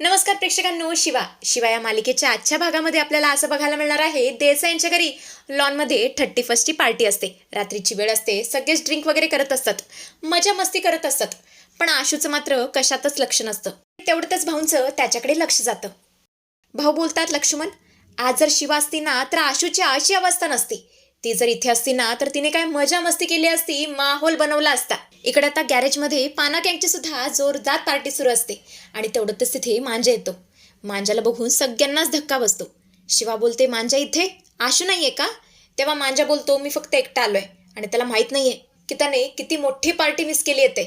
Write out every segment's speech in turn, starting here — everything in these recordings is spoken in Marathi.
नमस्कार प्रेक्षकांनो शिवा. शिवा या मालिकेच्या आजच्या भागामध्ये आपल्याला असं बघायला मिळणार आहे देसाईंच्या घरी लॉनमध्ये थर्टी फर्स्टची पार्टी असते. रात्रीची वेळ असते सगळेच ड्रिंक वगैरे करत असतात. मजा मस्ती करत असतात. पण आशूचं मात्र कशातच लक्ष नसतं. तेवढंच भाऊंचं त्याच्याकडे लक्ष जातं. भाऊ बोलतात लक्ष्मण आज जर शिवा असती ना तर आशूची अशी अवस्था नसती. ती जर इथे असती ना तर तिने काय मजा मस्ती केली असती माहोल बनवला असता. इकडे आता गॅरेजमध्ये पाना गँगची सुद्धा जोरदार पार्टी सुरू असते आणि तेवढंच तिथे मांजा येतो. मांजाला बघून सगळ्यांनाच धक्का बसतो. शिवा बोलते मांजा इथे? आशू नाहीये का? तेव्हा मांजा बोलतो मी फक्त एकटा आलोय. आणि त्याला माहीत नाहीये की त्याने किती मोठी पार्टी मिस केली येते.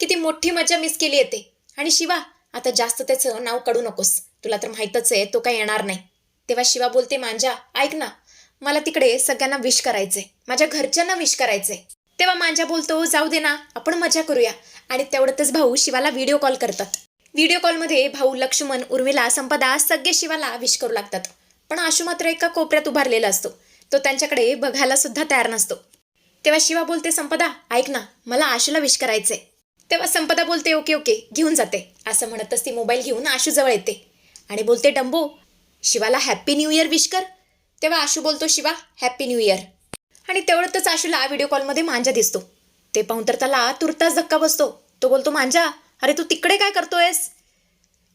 किती मोठी मजा मिस केली येते. आणि शिवा आता जास्त त्याचं नाव काढू नकोस. तुला तर माहीतच आहे तो काही येणार नाही. तेव्हा शिवा बोलते मांजा ऐक ना मला तिकडे सगळ्यांना विश करायचे माझ्या घरच्यांना विश करायचे तेव्हा मांजा बोलतो जाऊ दे ना आपण मजा करूया. आणि तेवढ्यातच भाऊ शिवाला व्हिडिओ कॉल करतात. व्हिडिओ कॉलमध्ये भाऊ लक्ष्मण उर्मिला संपदा सगळे शिवाला विश करू लागतात. पण आशू मात्र एका कोपऱ्यात उभारलेला असतो. तो त्यांच्याकडे बघायला सुद्धा तयार नसतो. तेव्हा शिवा बोलते संपदा ऐक ना मला आशूला विश करायचंय. तेव्हा संपदा बोलते ओके ओके घेऊन जाते. असं म्हणतच ती मोबाईल घेऊन आशूजवळ येते. आणि बोलते डंबो शिवाला हॅप्पी न्यू इयर विश कर. तेव्हा आशू बोलतो शिवा हॅप्पी न्यू इयर आणि तेवढंच आशूला व्हिडिओ कॉलमध्ये मांजा दिसतो. ते पाहून तर त्याला तुर्तास धक्का बसतो. तो बोलतो मांजा अरे तू तिकडे काय करतोयस?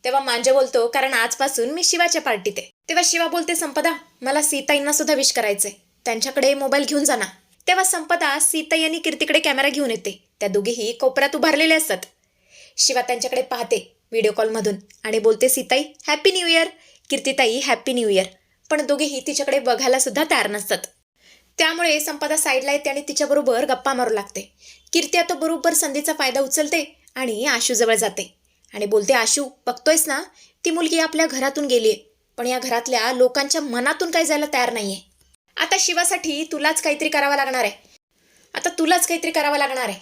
तेव्हा मांजा बोलतो कारण आजपासून मी शिवाच्या पार्टीत आहे. तेव्हा शिवा बोलते संपदा मला सीताईंना सुद्धा विश करायचंय. त्यांच्याकडे मोबाईल घेऊन जाणार तेव्हा संपदा सीताई आणि कीर्तीकडे कॅमेरा घेऊन येते. त्या दोघेही कोपऱ्यात उभारलेले असतात. शिवा त्यांच्याकडे पाहते व्हिडिओ कॉलमधून आणि बोलते Sitai happy new year Kirtitai happy new year पण दोघेही तिच्याकडे बघायला सुद्धा तयार नसतात. त्यामुळे संपदा साईडला येते आणि तिच्याबरोबर गप्पा मारू लागते. कीर्ती आता बरोबर संधीचा फायदा उचलते आणि आशूजवळ जाते. आणि बोलते आशू बघतोयस ना ती मुलगी आपल्या घरातून गेलीये. पण या घरातल्या लोकांच्या मनातून काही जायला तयार नाहीये. आता शिवासाठी तुलाच काहीतरी करावं लागणार आहे. आता तुलाच काहीतरी करावं लागणार आहे.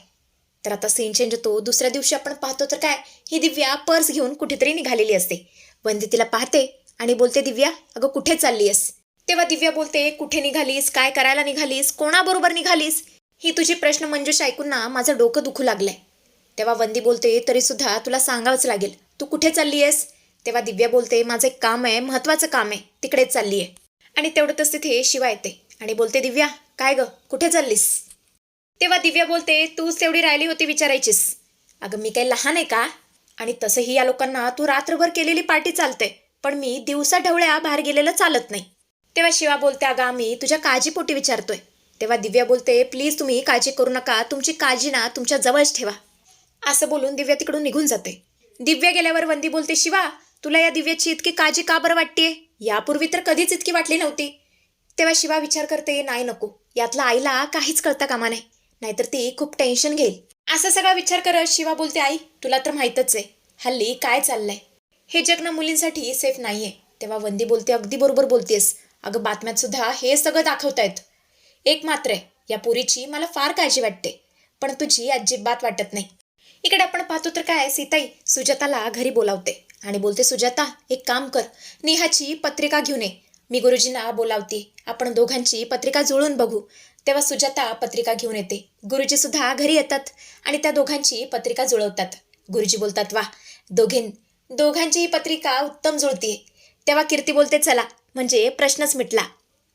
तर आता सीन चेंज होतो. दुसऱ्या दिवशी आपण पाहतो तर काय ही दिव्या पर्स घेऊन कुठेतरी निघालेली असते. वंदी तिला पाहते आणि बोलते दिव्या अगं कुठे चाललीयस? तेव्हा दिव्या बोलते कुठे निघालीस? काय करायला निघालीस? कोणाबरोबर निघालीस? ही तुझी प्रश्न मंजूष ऐकून ना माझं डोकं दुखू लागलंय. तेव्हा वंदी बोलते तरी सुद्धा तुला सांगावंच लागेल. तू कुठे चालली आहेस तेव्हा दिव्या बोलते माझं एक काम आहे महत्वाचं काम आहे. तिकडेच चालली आहे आणि तेवढंच तिथे शिवा येते आणि बोलते दिव्या काय ग? कुठे चाललीस? तेव्हा दिव्या बोलते तूच तेवढी राहिली होती विचारायचीस. अगं मी काही लहान आहे का? आणि तसंही या लोकांना तू रात्रभर केलेली पार्टी चालते. पण मी दिवसा ढवळ्या बाहेर गेलेलं चालत नाही. तेव्हा शिवा बोलते अगं आम्ही तुझ्या काळजीपोटी विचारतोय. तेव्हा दिव्या बोलते प्लीज तुम्ही काळजी करू नका तुमची काळजी ना तुमच्या जवळच ठेवा. असं बोलून दिव्या तिकडून निघून जाते. दिव्या गेल्यावर वंदी बोलते शिवा तुला या दिव्याची इतकी काळजी का बरं वाटतेय? यापूर्वी तर कधीच इतकी वाटली नव्हती. तेव्हा शिवा विचार करते नाही नको यातला आईला काहीच कळता कामा नाही नाहीतर ती खूप टेन्शन घेईल. असा सगळा विचार करत शिवा बोलते आई तुला तर माहीतच आहे हल्ली काय चाललंय? हे जग ना मुलींसाठी सेफ नाहीये. तेव्हा वंदी बोलते अगदी बरोबर बोलतेस. अगं बातम्यात सुद्धा हे सगळं दाखवतायत. एक मात्र आहे या पुरीची मला फार काळजी वाटते. पण तुझी अजिबात वाटत नाही. इकडे आपण पाहतो तर काय सीताई सुजाताला घरी बोलावते. आणि बोलते सुजाता एक काम कर. नेहाची पत्रिका घेऊन ये. मी गुरुजींना बोलावते. आपण दोघांची पत्रिका जुळून बघू. तेव्हा सुजाता पत्रिका घेऊन येते. गुरुजी सुद्धा घरी येतात आणि त्या दोघांची पत्रिका जुळवतात. गुरुजी बोलतात वा दोघीं दोघांची पत्रिका उत्तम जुळतीये तेव्हा कीर्ती बोलते चला. म्हणजे प्रश्नच मिटला.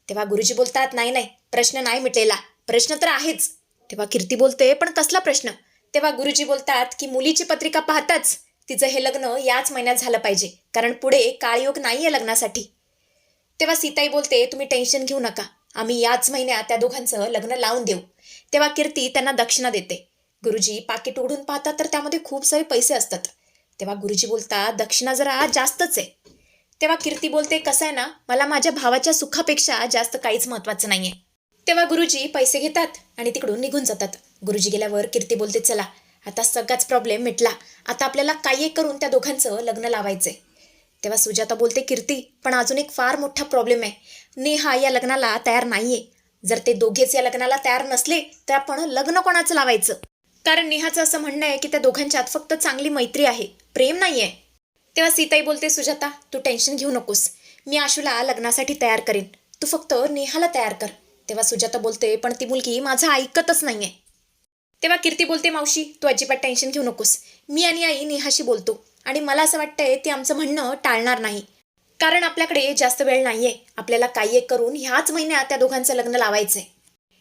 तेव्हा गुरुजी बोलतात नाही नाही प्रश्न नाही मिटलेला. प्रश्न तर आहेच. तेव्हा कीर्ती बोलते पण कसला प्रश्न? तेव्हा गुरुजी बोलतात की मुलीची पत्रिका पाहताच तिचं हे लग्न याच महिन्यात झालं पाहिजे. कारण पुढे काळयोग नाहीये लग्नासाठी. तेव्हा सीताई बोलते तुम्ही टेन्शन घेऊ नका. आम्ही याच महिन्यात त्या दोघांचं लग्न लावून देऊ. तेव्हा कीर्ती त्यांना दक्षिणा देते. गुरुजी पाकिट उघडून पाहतात तर त्यामध्ये खूप सारे पैसे असतात. तेव्हा गुरुजी बोलतात दक्षिणा जरा जास्तच आहे. तेव्हा कीर्ती बोलते कसं आहे ना मला माझ्या भावाच्या सुखापेक्षा जास्त काहीच महत्त्वाचं नाही आहे तेव्हा गुरुजी पैसे घेतात आणि तिकडून निघून जातात. गुरुजी गेल्यावर कीर्ती बोलते चला आता सगळाच प्रॉब्लेम मिटला. आता आपल्याला काही एक करून त्या दोघांचं लग्न लावायचंय. तेव्हा सुजाता बोलते कीर्ती पण अजून एक फार मोठा प्रॉब्लेम आहे. नेहा या लग्नाला तयार नाहीये. जर ते दोघेच या लग्नाला तयार नसले तर आपण लग्न कोणाचं लावायचं? कारण नेहाचं असं म्हणणं आहे की त्या दोघांच्यात फक्त चांगली मैत्री आहे. प्रेम नाहीये. तेव्हा सीताई बोलते सुजाता तू टेन्शन घेऊ नकोस. मी आशूला लग्नासाठी तयार करेन. तू फक्त नेहाला तयार कर. तेव्हा सुजाता बोलते पण ती मुलगी माझं ऐकतच नाहीये. तेव्हा कीर्ती बोलते मावशी तू अजिबात टेन्शन घेऊ नकोस. मी आणि आई नेहाशी बोलतो आणि मला असं वाटतंय ती आमचं म्हणणं टाळणार नाही. कारण आपल्याकडे जास्त वेळ नाहीये. आपल्याला काही एक करून ह्याच महिन्यात त्या दोघांचं लग्न लावायचंय.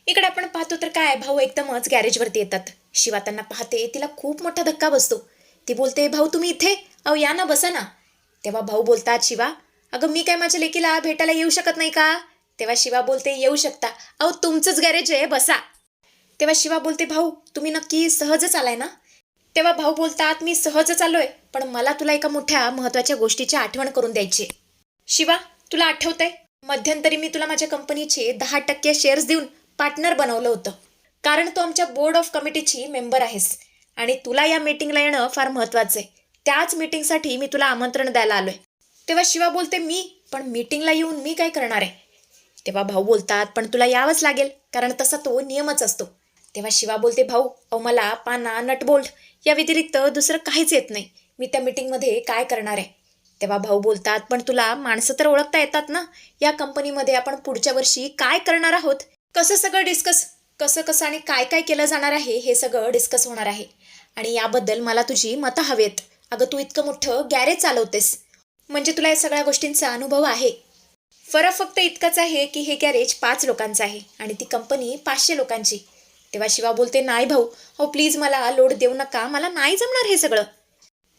इकडे आपण पाहतो तर काय भाऊ एकदमच गॅरेजवरती येतात. शिवा त्यांना पाहते तिला खूप मोठा धक्का बसतो. ती बोलते भाऊ तुम्ही इथे? अहो या ना बसा ना. तेव्हा भाऊ बोलतात शिवा अगं मी काय माझ्या लेकीला भेटायला येऊ शकत नाही का? तेव्हा शिवा बोलते येऊ शकता. अहो तुमचंच गॅरेज आहे बसा. तेव्हा शिवा बोलते भाऊ तुम्ही नक्की सहजच आलाय ना? तेव्हा भाऊ बोलतात मी सहजच आलोय पण मला तुला एका मोठ्या महत्त्वाच्या गोष्टीची आठवण करून द्यायची शिवा तुला आठवतंय? मध्यंतरी मी तुला माझ्या कंपनीचे दहा टक्के शेअर्स देऊन पार्टनर बनवलं होतं. कारण तू आमच्या बोर्ड ऑफ कमिटीची मेंबर आहेस. आणि तुला या मीटिंगला येणं फार महत्वाचं आहे. त्याच मीटिंगसाठी मी तुला आमंत्रण द्यायला आलोय. तेव्हा शिवा बोलते मी? पण मीटिंगला येऊन मी काय करणार आहे? तेव्हा भाऊ बोलतात पण तुला यावंच लागेल कारण तसा तो नियमच असतो. तेव्हा शिवा बोलते भाऊ अहो मला पाना नटबोल्ट या व्यतिरिक्त दुसरं काहीच येत नाही. मी त्या मीटिंगमध्ये काय करणार आहे? तेव्हा भाऊ बोलतात पण तुला माणसं तर ओळखता येतात ना? या कंपनीमध्ये आपण पुढच्या वर्षी काय करणार आहोत? कसं सगळं डिस्कस कसं कसं आणि काय काय केलं जाणार आहे हे सगळं डिस्कस होणार आहे. आणि याबद्दल मला तुझी मतं हवेत. अगं तू इतकं मोठं गॅरेज चालवतेस. म्हणजे तुला या सगळ्या गोष्टींचा अनुभव आहे. फरक फक्त इतकाच आहे की हे गॅरेज पाच लोकांचं आहे आणि ती कंपनी पाचशे लोकांची. तेव्हा शिवा बोलते नाही भाऊ. हो प्लीज मला लोड देऊ नका. मला नाही जमणार हे सगळं.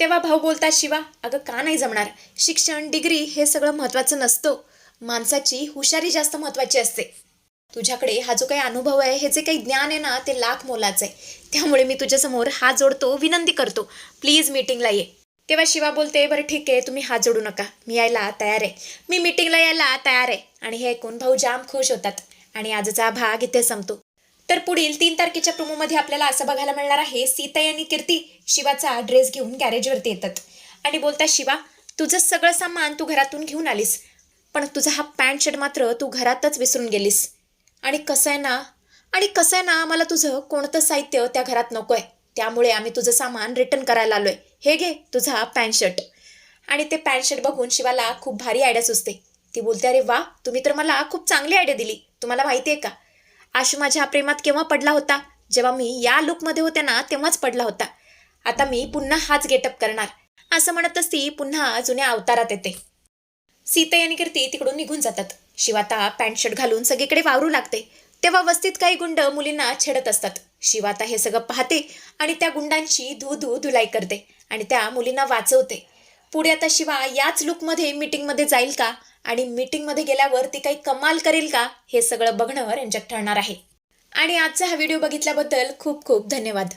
तेव्हा भाऊ बोलतात शिवा अगं का नाही जमणार? शिक्षण डिग्री हे सगळं महत्त्वाचं नसतं. माणसाची हुशारी जास्त महत्त्वाची असते. तुझ्याकडे हा जो काही अनुभव आहे हे जे काही ज्ञान आहे ना ते लाख मोलाचं आहे. त्यामुळे मी तुझ्यासमोर हात जोडतो विनंती करतो. प्लीज मीटिंगला ये. तेव्हा शिवा बोलते बरं ठीक आहे तुम्ही हात जोडू नका. मी यायला तयार आहे. मी मीटिंगला यायला तयार आहे. आणि हे ऐकून भाऊ जाम खुश होतात. आणि आजचा भाग इथे संपतो. तर पुढील तीन तारखेच्या प्रोमोमध्ये आपल्याला असं बघायला मिळणार आहे सीता आणि कीर्ती शिवाचा ड्रेस घेऊन गॅरेजवरती येतात. आणि बोलतात शिवा तुझं सगळं सामान तू घरातून घेऊन आलीस. पण तुझा हा पॅन्ट शर्ट मात्र तू घरातच विसरून गेलीस. आणि कसं आहे ना आणि कसं आहे ना मला तुझं कोणतं साहित्य त्या घरात नको आहे त्यामुळे आम्ही तुझं सामान रिटर्न करायला आलो आहे हे घे तुझा पॅन्ट शर्ट आणि ते पॅन्ट शर्ट बघून शिवाला खूप भारी आयडिया सुचते. ती बोलते अरे वा तुम्ही तर मला खूप चांगली आयडिया दिली. तुम्हाला माहिती आहे का? आशू माझ्या प्रेमात केव्हा पडला होता? जेव्हा मी या लुकमध्ये होते ना तेव्हाच पडला होता. आता मी पुन्हा हाच गेटअप करणार. असं म्हणतच ती पुन्हा जुन्या अवतारात येते. सीता आणि कीर्ती तिकडून निघून जातात. शिवाता पॅन्ट शर्ट घालून सगळीकडे वावरू लागते. तेव्हा वस्तीत काही गुंड मुलींना छेडत असतात. शिवाता हे सगळं पाहते आणि त्या गुंडांची धू धू धुलाई करते आणि त्या मुलींना वाचवते. पुढे आता शिवा याच लुकमध्ये मीटिंगमध्ये जाईल का? आणि मीटिंगमध्ये गेल्यावर ती काही कमाल करेल का? हे सगळं बघणं रंजक ठरणार आहे. आणि आजचा हा व्हिडिओ बघितल्याबद्दल खूप खूप धन्यवाद.